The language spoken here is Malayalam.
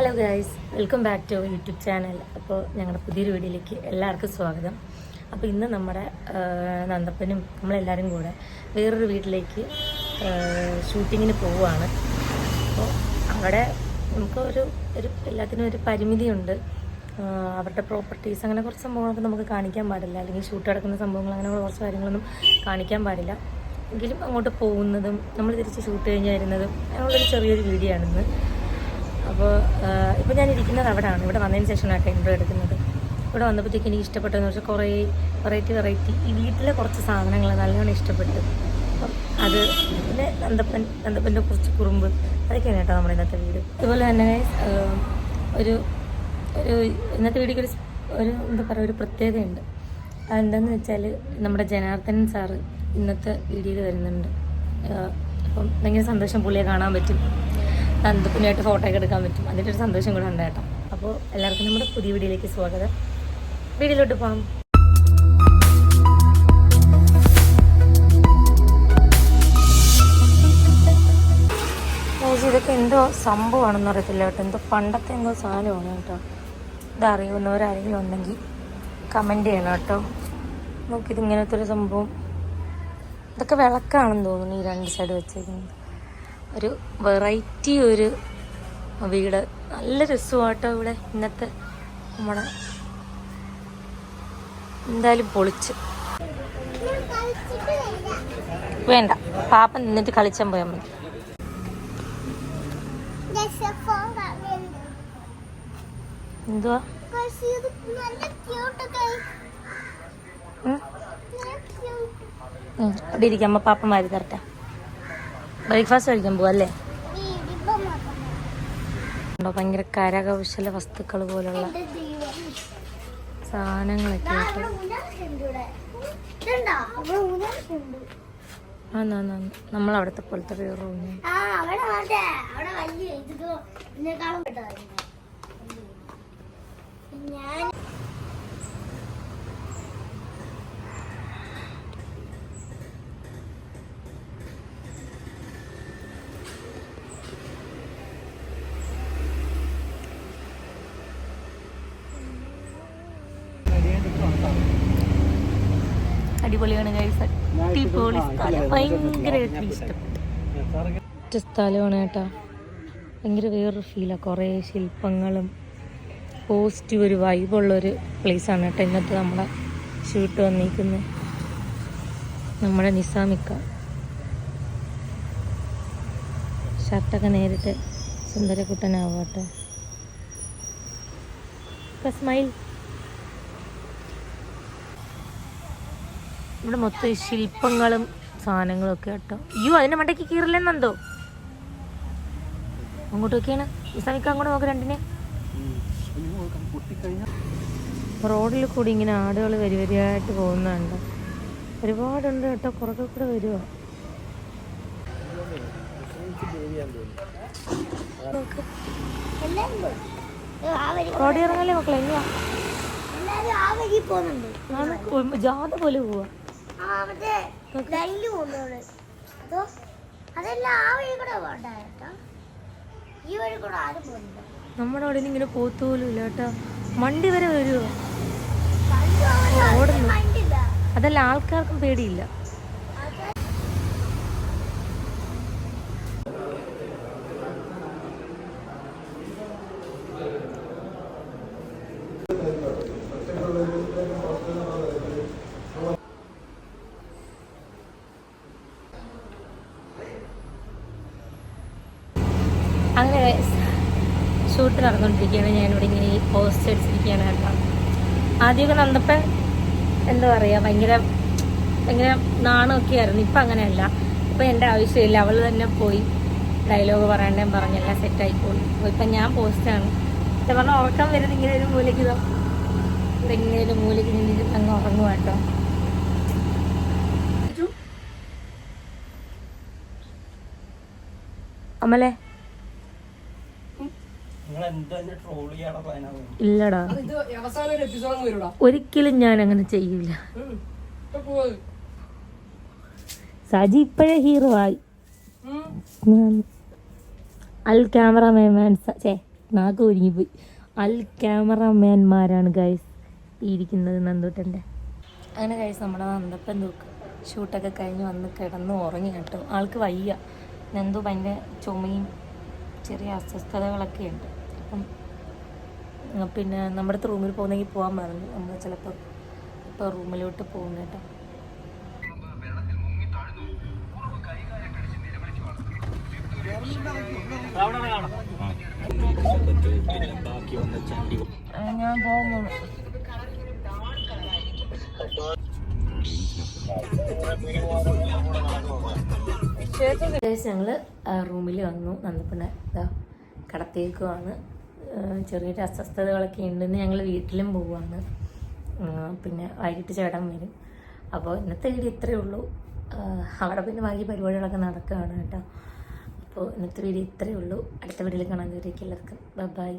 Hello guys welcome back to YouTube channel അപ്പോൾ ഞങ്ങളുടെ പുതിയൊരു വീഡിയോയിലേക്ക് എല്ലാവർക്കും സ്വാഗതം. അപ്പോൾ ഇന്ന് നമ്മുടെ നന്ദപ്പനും നമ്മളെല്ലാവരും കൂടെ വേറൊരു വീട്ടിലേക്ക് ഷൂട്ടിങ്ങിന് പോവുകയാണ് അപ്പോൾ അവിടെ നമുക്ക് ഒരു ഒരു എല്ലാത്തിനും ഒരു പരിമിതിയുണ്ട്. അവരുടെ പ്രോപ്പർട്ടീസ് അങ്ങനെ കുറച്ച് സംഭവങ്ങളൊക്കെ നമുക്ക് കാണിക്കാൻ പാടില്ല. അല്ലെങ്കിൽ ഷൂട്ട് നടക്കുന്ന സംഭവങ്ങൾ അങ്ങനെയുള്ള കുറച്ച് കാര്യങ്ങളൊന്നും കാണിക്കാൻ പാടില്ല. എങ്കിലും അങ്ങോട്ട് പോകുന്നതും നമ്മൾ തിരിച്ച് ഷൂട്ട് കഴിഞ്ഞ് വരുന്നതും അങ്ങനെയുള്ളൊരു ചെറിയൊരു വീഡിയോ ആണിന്ന്. അപ്പോൾ ഇപ്പോൾ ഞാൻ ഇരിക്കുന്നത് അവിടെയാണ് ഇവിടെ വന്നതിന് ശേഷമാണ് ഇന്റർവ്യൂ എടുക്കുന്നത്. ഇവിടെ വന്നപ്പോഴത്തേക്ക് എനിക്ക് ഇഷ്ടപ്പെട്ടതെന്ന് വെച്ചാൽ കുറേ വെറൈറ്റി വെറൈറ്റി ഈ വീട്ടിലെ കുറച്ച് സാധനങ്ങൾ നല്ലോണം ഇഷ്ടപ്പെട്ടു അപ്പം അത് പിന്നെ നന്ദപ്പൻ നന്ദപ്പന്റെ കുറച്ച് കുറുമ്പ് അതൊക്കെയാണ് കേട്ടോ നമ്മുടെ ഇന്നത്തെ വീട്. അതുപോലെ തന്നെ ഒരു ഒരു ഇന്നത്തെ വീഡിയോക്ക് ഒരു ഒരു എന്താ പറയുക ഒരു പ്രത്യേകതയുണ്ട്. അതെന്താന്ന് വെച്ചാൽ നമ്മുടെ ജനാർദ്ദനൻ സാറ് ഇന്നത്തെ വീഡിയോയിൽ വരുന്നുണ്ട്. അപ്പം ഭയങ്കര സന്തോഷം പുള്ളിയെ കാണാൻ പറ്റും. നന്ദപ്പനായിട്ട് ഫോട്ടോ ഒക്കെ എടുക്കാൻ പറ്റും. അതിന്റെ ഒരു സന്തോഷം കൂടെ ഉണ്ട് കേട്ടോ. അപ്പോൾ എല്ലാവർക്കും നമ്മുടെ പുതിയ വീഡിയോയിലേക്ക് സ്വാഗതം. വീഡിയോയിലോട്ട് പോകാം. ഇതൊക്കെ എന്തോ സംഭവമാണെന്ന് അറിയത്തില്ല കേട്ടോ. എന്തോ പണ്ടത്തെ എന്തോ സാധനമാണ് കേട്ടോ. ഇത് അറിയുന്നവരാരെങ്കിലും ഉണ്ടെങ്കിൽ കമന്റ് ചെയ്യണം കേട്ടോ. നോക്കിയത് ഇങ്ങനത്തെ ഒരു സംഭവം. ഇതൊക്കെ വിളക്കാണെന്ന് തോന്നുന്നു ഈ രണ്ട് സൈഡ് വെച്ചേക്കുന്നത്. ഒരു വെറൈറ്റി ഒരു വീട്. നല്ല രസമാട്ടോ ഇവിടെ ഇന്നത്തെ നമ്മുടെ എന്തായാലും പൊളിച്ച്. വേണ്ട പാപ്പ നിന്നിട്ട് കളിച്ചാൻ പോയാൽ മതി. എന്തുവാ? അവിടെ ഇരിക്കാം അമ്മ പാപ്പ മാറി തരട്ടെ. ബ്രേക്ക്ഫാസ്റ്റ് കഴിക്കാൻ പോവാ അല്ലേ ഉണ്ടോ? ഭയങ്കര കരകൗശല വസ്തുക്കൾ പോലുള്ള സാധനങ്ങളൊക്കെ നമ്മളവിടുത്തെ പോലത്തെ വേറെ റൂമിൽ ആ അവിടെ മറ്റേ അവിടെ വലിയ ഇത് ഇതിനേക്കാളും പെട്ടതായിരുന്നു ഞാൻ അടിപൊളിയാണ് ഗൈസ് അടിപൊളി സ്ഥലം. ഭയങ്കരമായിട്ട് ഇഷ്ടപ്പെട്ടു. ഒറ്റ സ്ഥലമാണ് കേട്ടോ. ഭയങ്കര വേറൊരു ഫീലാണ് കുറേ ശില്പങ്ങളും പോസിറ്റീവ് ഒരു വൈബുള്ളൊരു പ്ലേസാണ് കേട്ടോ ഇന്നത്തെ നമ്മളെ ഷൂട്ട് വന്നിരിക്കുന്നത് നമ്മുടെ നിസാമിക്ക. ഷർട്ടൊക്കെ നേരിട്ട് സുന്ദരക്കുട്ടനാവട്ടെ കേട്ടോ. സ്മൈൽ ഇവിടെ മൊത്തം ശില്പങ്ങളും സാധനങ്ങളും ഒക്കെ കേട്ടോ. അയ്യോ അതിന്റെ മണ്ടയ്ക്ക് കീറില്ലെന്നെന്തോ? അങ്ങോട്ടൊക്കെയാണ് ഈ സമയത്ത് അങ്ങോട്ട് നോക്ക് രണ്ടിനെ. റോഡിൽ കൂടി ഇങ്ങനെ ആടുകൾ വരി വരിയായിട്ട് പോകുന്നുണ്ട്. ഒരുപാടുണ്ട് കേട്ടോ. പുറകെ കൂടെ വരുമോ ആ റോഡിൽ ഇറങ്ങല്ലേ മക്കളെ ജാത പോലെ പോവാ. നമ്മുടെ അവിടെ ഇങ്ങനെ പോത്തുപോലും ഇല്ല കേട്ടോ. മണ്ടി വരെ വരുമോ ഓടുന്നു. അതല്ല ആൾക്കാർക്കും പേടിയില്ല. അങ്ങനെ ഷൂട്ട് നടന്നുകൊണ്ടിരിക്കുകയാണ് ഞാനിവിടെ ഇങ്ങനെ പോസ്റ്റ് അടിച്ചിരിക്കുകയാണ് കേട്ടോ. ആദ്യമൊക്കെ നന്ദപ്പൻ എന്താ പറയുക ഭയങ്കര ഭയങ്കര നാണമൊക്കെ ആയിരുന്നു. ഇപ്പം അങ്ങനെയല്ല. ഇപ്പം എന്റെ ആവശ്യമില്ല. അവൾ തന്നെ പോയി ഡയലോഗ് പറയണ്ടേ പറഞ്ഞല്ല സെറ്റായിക്കോളും അപ്പോൾ ഇപ്പം ഞാൻ പോസ്റ്റാണ് എന്താ പറഞ്ഞാൽ ഉറക്കം വരുന്നത് ഇങ്ങനെ ഒരു മൂലയ്ക്ക് ഇതോ. ഇങ്ങനെ ഒരു മൂലയ്ക്ക് നിന്നിട്ട് അങ്ങ് ഉറങ്ങും കേട്ടോ. അമലേ ഇല്ലടാ. ഒരിക്കലും ഞാൻ അങ്ങനെ ചെയ്യില്ല സജി ഇപ്പോഴേ ഹീറോ ആയി. ഞാൻ അൽ ക്യാമറമാൻ ചേ നാക്ക് ഒരുങ്ങിപ്പോയി അൽ ക്യാമറമാൻമാരാണ് ഗൈസ് ഇരിക്കുന്നത് നന്ദൂട്ടന്റെ. അങ്ങനെ ഗൈസ് നമ്മുടെ നന്ദപ്പൻ തൂക്ക് ഷൂട്ടൊക്കെ കഴിഞ്ഞ് വന്ന് കിടന്ന് ഉറങ്ങി കേട്ടോ. ആൾക്ക് വയ്യ. നന്ദു ഭയങ്കര ചുമയും ചെറിയ അസ്വസ്ഥതകളൊക്കെ ഉണ്ട്. അപ്പം പിന്നെ നമ്മുടെ അടുത്ത് റൂമിൽ പോകുന്നെങ്കിൽ പോകാൻ മറന്നു നമ്മൾ ചിലപ്പോൾ ഇപ്പോൾ റൂമിലോട്ട് പോകും കേട്ടോ. ഞാൻ പോകുന്നു. ഞങ്ങൾ റൂമിൽ വന്നു. നന്ദപ്പിന്നെ കടത്തേക്കുവാണ് ചെറിയൊരു അസ്വസ്ഥതകളൊക്കെ ഉണ്ടെന്ന് ഞങ്ങൾ വീട്ടിലും പോവാണ്. പിന്നെ വൈകിട്ട് ചേട്ടൻ വരും. അപ്പോൾ ഇന്നത്തെ വീഡിയോ ഇത്രയേ ഉള്ളൂ. അവിടെ പിന്നെ ബാക്കി പരിപാടികളൊക്കെ നടക്കുകയാണ് കേട്ടോ. അപ്പോൾ ഇന്നത്തെ വീഡിയോ ഇത്രയേ ഉള്ളൂ. അടുത്ത വീഡിയോയിൽ കാണാൻ എല്ലാവർക്കും. ബൈ